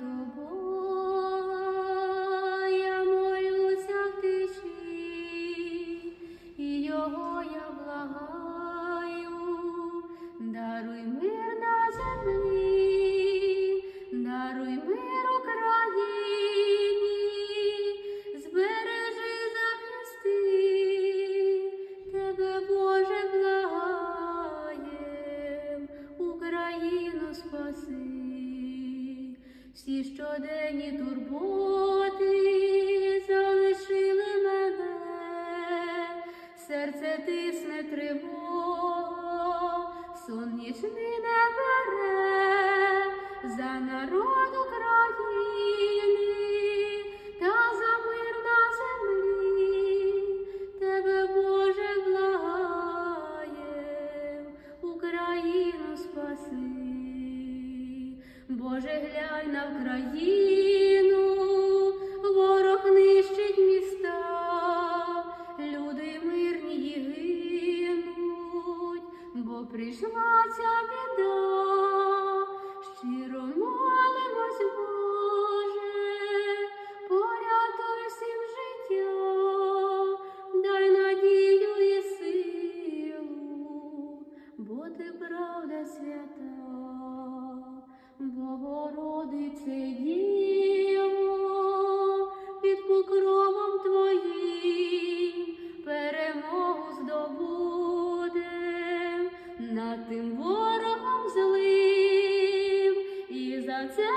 до Бога, я молюся в і його я благаю, даруй мир на землі, даруй мир Україні, збережи захисти, тебе, Боже, благаєм, Україну спаси, всі щоденні турботи залишили мене, серце тисне тривога, сон нічний не бере. За народ України та за мир на землі, тебе, Боже, благаєм, Україну спаси. Боже, глянь на Україну, ворог нищить міста, люди мирні гинуть, бо прийшла ця біда, щиро молимось, Боже, порятуй всім життя, дай надію і силу, бо ти правда свята. Над тим ворогом злим, і за це